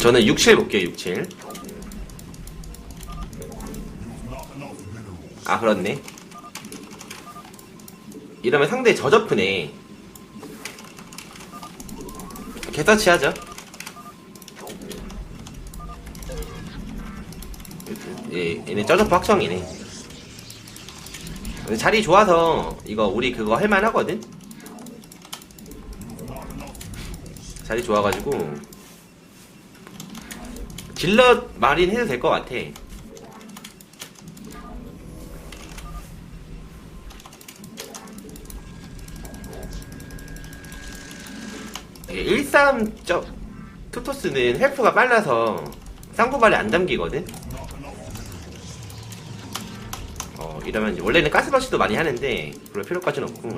저는 67 볼게요 67 아 그렇네. 이러면 상대 저저프네 개터치 하죠. 예, 얘네 저저프 확정이네. 자리 좋아서 이거 우리 그거 할만하거든? 자리 좋아가지고 질럿 마린 해도 될 것 같아. 13점 투토스는 헬프가 빨라서 쌍구발이 안 담기거든. 어 이러면 이제 원래는 가스러시도 많이 하는데 그럴 필요까지는 없고.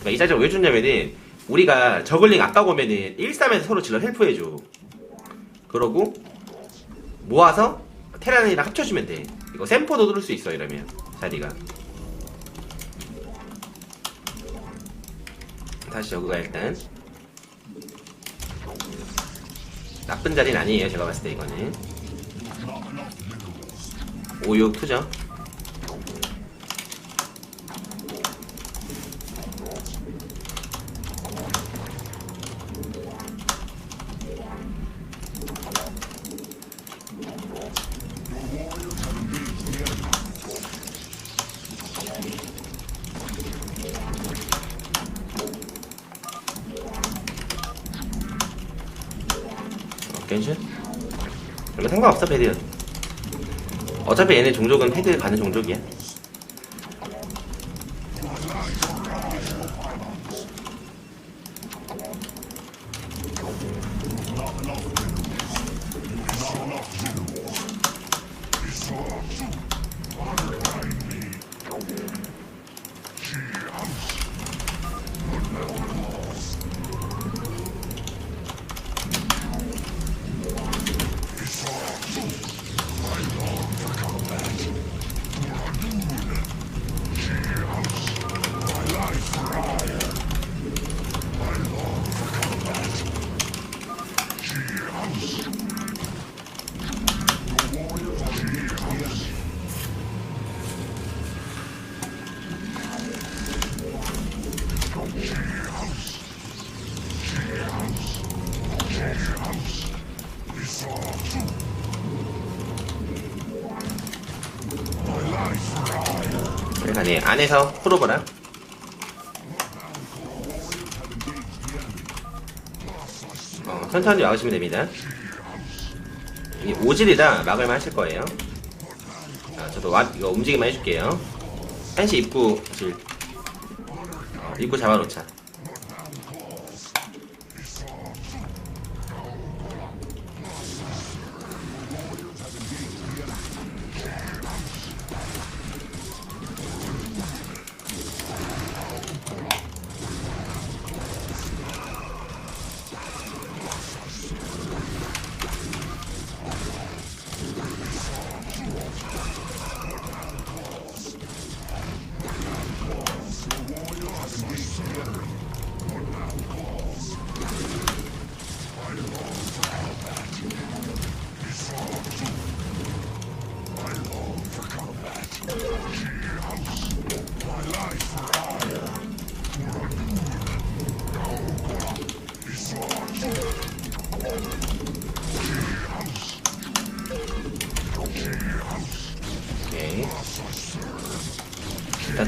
그러니까 이 자리를 왜 줬냐면은 우리가 저글링 아까 보면은 1-3에서 서로 질러 헬프해줘. 그러고 모아서 테란이랑 합쳐주면 돼. 이거 샘포도 누를 수 있어 이러면 자리가. 다시 여기가 일단 나쁜 자리는 아니에요 제가 봤을 때 이거는 5, 6 투죠 괜찮? 별로 상관없어 패드 어차피 얘네 종족은 패드 가는 종족이야 네 안에서 풀어보라 어, 천천히 막으시면 됩니다. 이 오질이라 막을만 하실 거예요. 자, 저도 와, 이거 움직임만 해줄게요. 한시 입구 질. 어, 입구 잡아놓자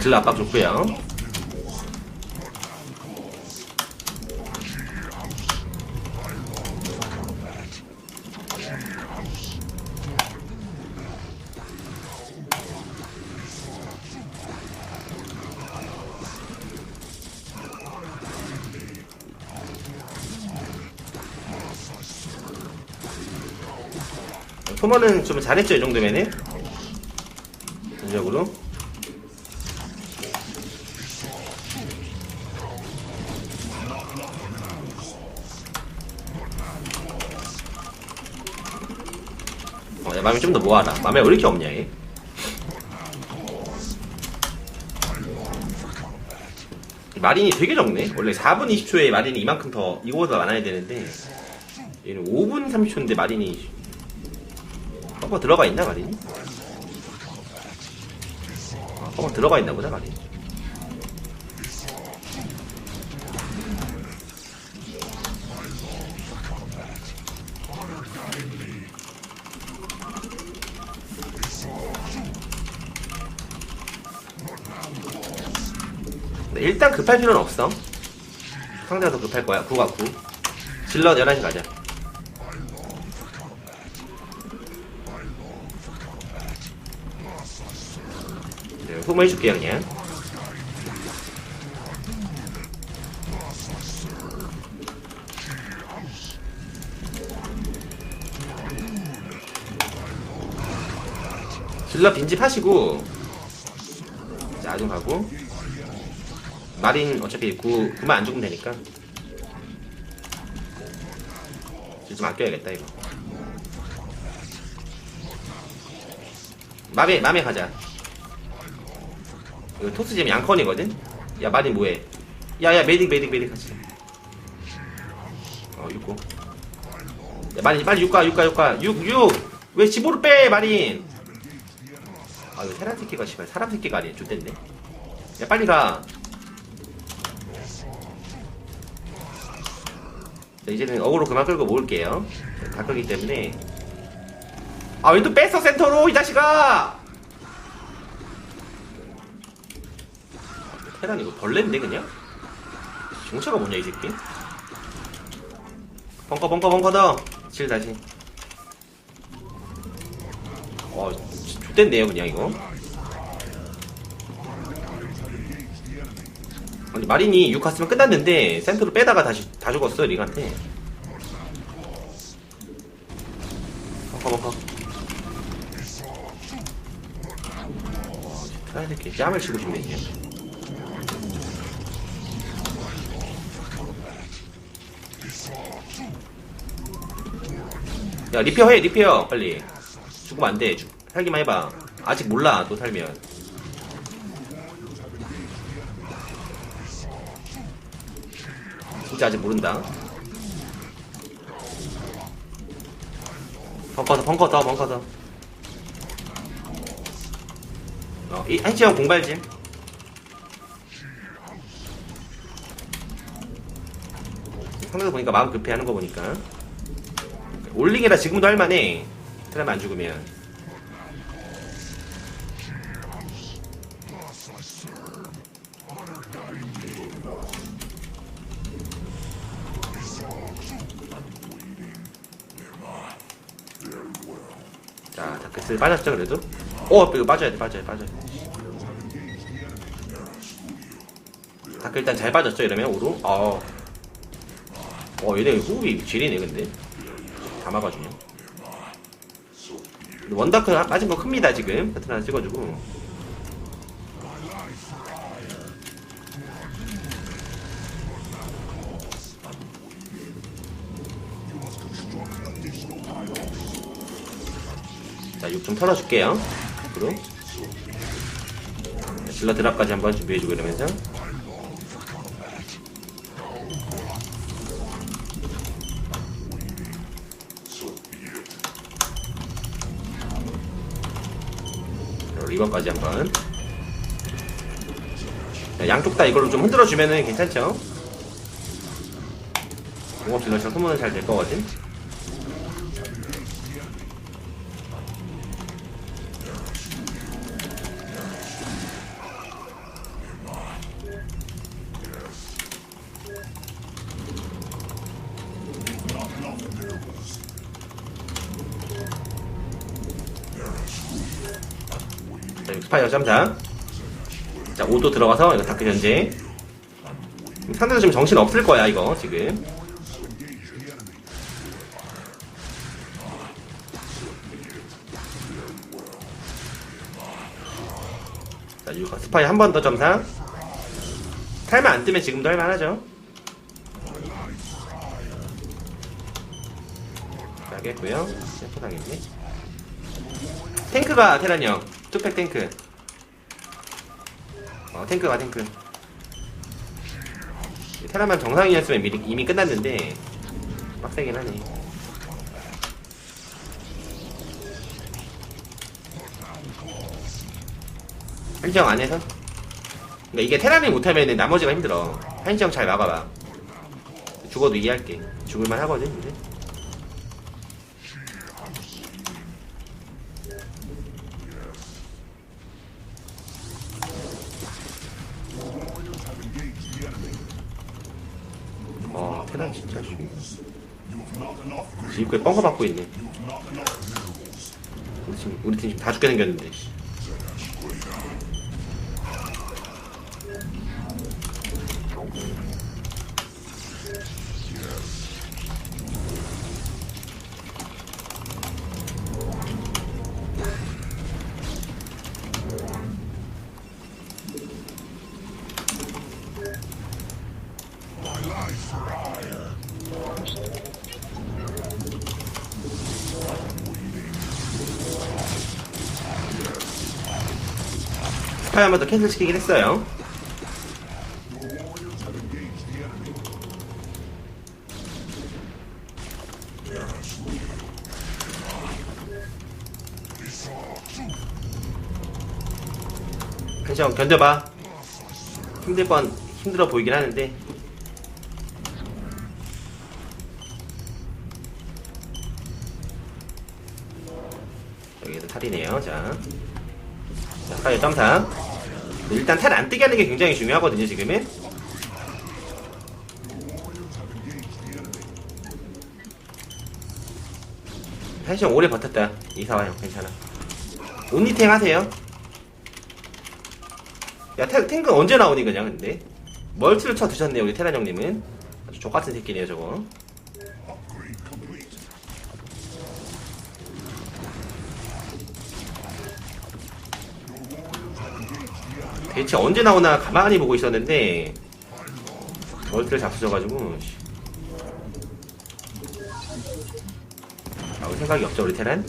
딜러 압박 좋고요. 토머는 좀 잘했죠 이 정도면은 전적으로 맘에 좀 더 모아라. 맘에 왜 이렇게 없냐, 얘? 마린이 되게 적네. 원래 4분 20초에 마린이 이만큼 더 이거보다 많아야 되는데 얘는 5분 30초인데 마린이 한번 들어가 있나 마린이? 아, 한번 들어가 있나 보다 마린. 네, 일단 급할 필요는 없어. 상대가 더 급할 거야. 9가 9. 질러 11시 가자. 네, 후문 해줄게요, 그냥. 질러 빈집하시고, 자, 아좀 가고. 마린 어차피 9, 9만 안 죽으면 되니까. 좀 아껴야겠다, 이거. 맘에, 맘에 가자. 이거 토스 지금 양컨이거든? 야, 마린 뭐해? 야, 야, 메딕, 메딕, 메딕 같이. 어, 6고. 야, 마린, 빨리 6가, 6가, 6가. 6, 6! 왜 집으로 빼, 마린! 아, 이거 테란 새끼가, 씨발, 사람 새끼가 아니야. 좋댔네. 야, 빨리 가. 자, 이제는 어그로 그만 끌고 모을게요. 다 끌기 때문에. 아, 왜또 뺐어, 센터로, 이 자식아! 테란 이거 벌레인데, 그냥? 정체가 뭐냐, 이 새끼? 벙커, 벙커, 벙커 더! 칠 다시. 어, 좋댄데요, 그냥 이거. 아니, 마린이 6 갔으면 끝났는데, 센터로 빼다가 다시 다 죽었어, 링한테. 벙커. 아, 이렇게 짬을 치고 싶네, 이제. 야, 리페어 해, 리페어, 빨리. 죽으면 안 돼. 죽, 살기만 해봐. 아직 몰라, 또 살면. 진짜 아직 모른다. 벙커 더, 벙커 더, 벙커 더. 어, 이, 한치형 공발짐. 상대도 보니까 마음 급해 하는 거 보니까. 올링이라 지금도 할만해. 트램 안 죽으면. 자, 다크스 빠졌죠, 그래도? 어, 이거 빠져야 돼, 빠져야 돼, 빠져야 돼. 다크 일단 잘 빠졌죠, 이러면, 오로? 어. 어, 얘네 호흡이 지리네, 근데. 다 막아주네. 근데 원다크 빠진 거 큽니다, 지금. 하나 찍어주고. 자, 6좀 털어줄게요. 앞으로. 질러 드랍까지 한번 준비해주고 이러면서. 그리고 리버까지 한번. 자, 양쪽 다 이걸로 좀 흔들어주면은 괜찮죠? 공업 질러처럼 소문은 잘 될 거거든. 스파이어 점사. 자, 5도 들어가서 이거 다크 견제. 상대도 지금 정신 없을 거야, 이거, 지금. 자, 6 스파이 한 번 더 점사. 탈만 안 뜨면 지금도 할만하죠. 자, 하겠고요. 세포 당했네. 탱크가 테란이 형. 투팩 탱크. 어, 탱크가 탱크. 테라만 정상이었으면 미리, 이미 끝났는데 빡세긴 하네 한시영 안에서? 그러니까 이게 테라를 못하면 나머지가 힘들어 한시영 잘 막아봐 죽어도 이해할게 죽을만 하거든 근데 어 테라 진짜 쉬 지금 뻥커 받고 있네. 우리 팀 지금 다 죽게 생겼는데 스파이 한번 더 캔슬 시키긴 했어요. 한시영 견뎌봐. 힘들 건 힘들어 보이긴 하는데. 여기도 탈이네요. 자. 자, 파이어 점사. 일단 탈 안 뜨게 하는 게 굉장히 중요하거든요, 지금은. 한시형 오래 버텼다. 이사와 형, 괜찮아. 온리탱 하세요. 야, 탱, 탱크 언제 나오니, 그냥, 근데? 멀티를 쳐 드셨네요, 우리 테란 형님은. 아주 족같은 새끼네요, 저거. 대체 언제 나오나 가만히 보고 있었는데 멀티를 잡수셔가지고 씨. 나올 생각이 없죠 우리 테란?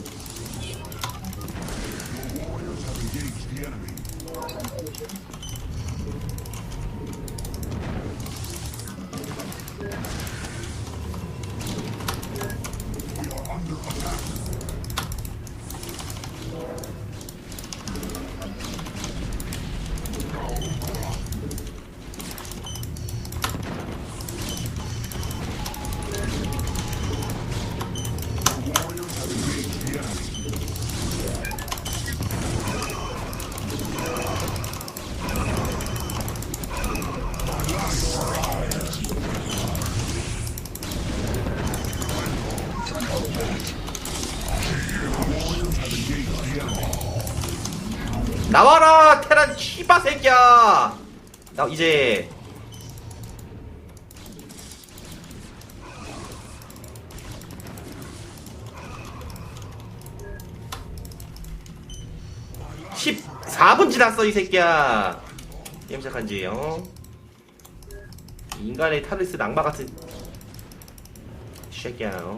나와라 테란 씨바 새끼야 나 이제 (14분) 지났어 이 새끼야 게임 시작한 지 어? 인간의 타르스 낙마 같은 이 새끼야 어?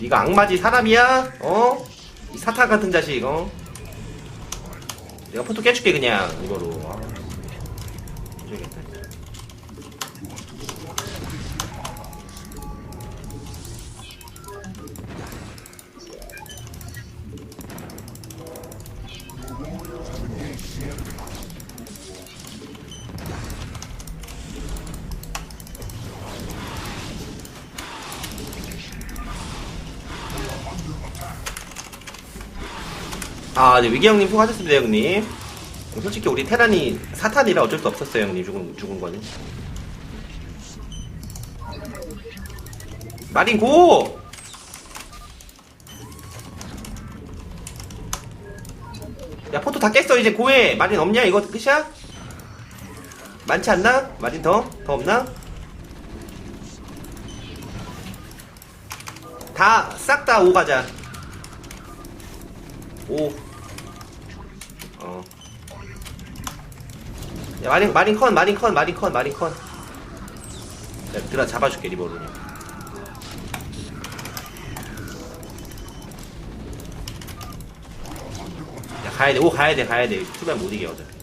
네가 악마지 사람이야? 어? 이 사탄 같은 자식 어? 내가 포토 깨줄게 그냥 이거로 아. 아, 네, 위기 형님 수고하셨습니다, 형님. 솔직히 우리 테란이 사탄이라 어쩔 수 없었어요, 형님. 죽은, 죽은 거는. 마린 고! 야, 포토 다 깼어, 이제 고해. 마린 없냐? 이거 끝이야? 많지 않나? 마린 더? 더 없나? 다, 싹다오 가자. 오. 어. 야, 마린, 마린 컨, 마린 컨, 마린 컨, 마린 컨. 내가 들어 잡아줄게 리버로 야 가야돼 오 가야돼 가야돼 출발 못 이겨 어차피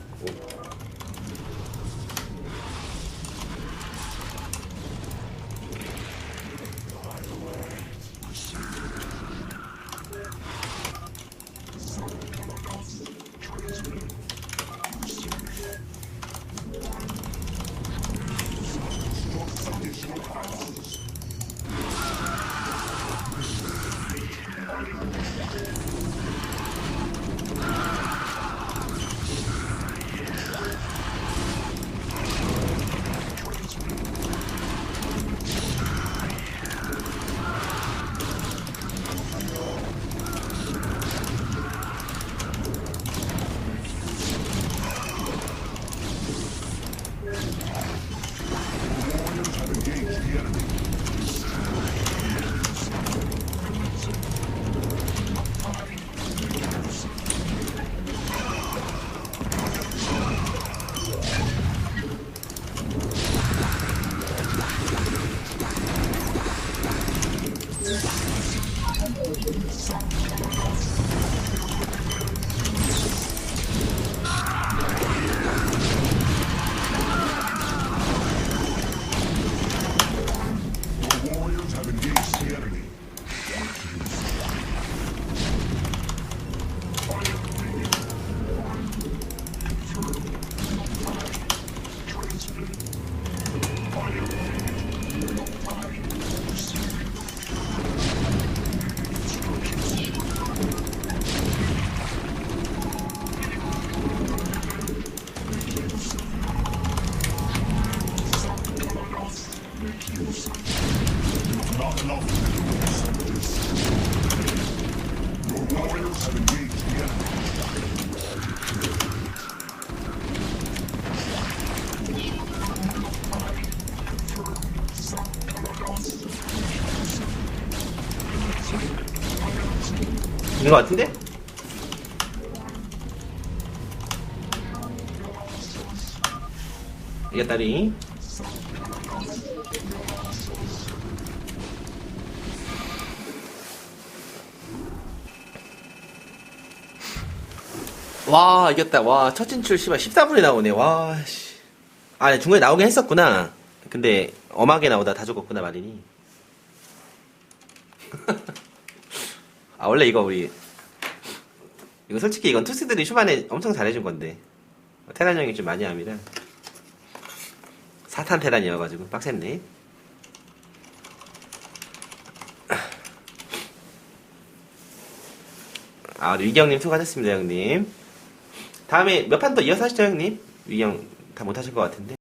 있는 것 같은데? 이겼다리 와 이겼다. 와 첫 진출 씨발 14분에 나오네. 와씨. 아 중간에 나오긴 했었구나. 근데 엄하게 나오다 다 죽었구나 마린이. 아 원래 이거 우리 이거 솔직히 이건 투스들이 초반에 엄청 잘해준 건데. 테란 형이 좀 많이 합니다 사탄 테란이어가지고 빡셌네. 아 우리 위경님 수고하셨습니다 형님 다음에 몇 판 더 이어서 하시죠 형님? 위경 다 못하실 것 같은데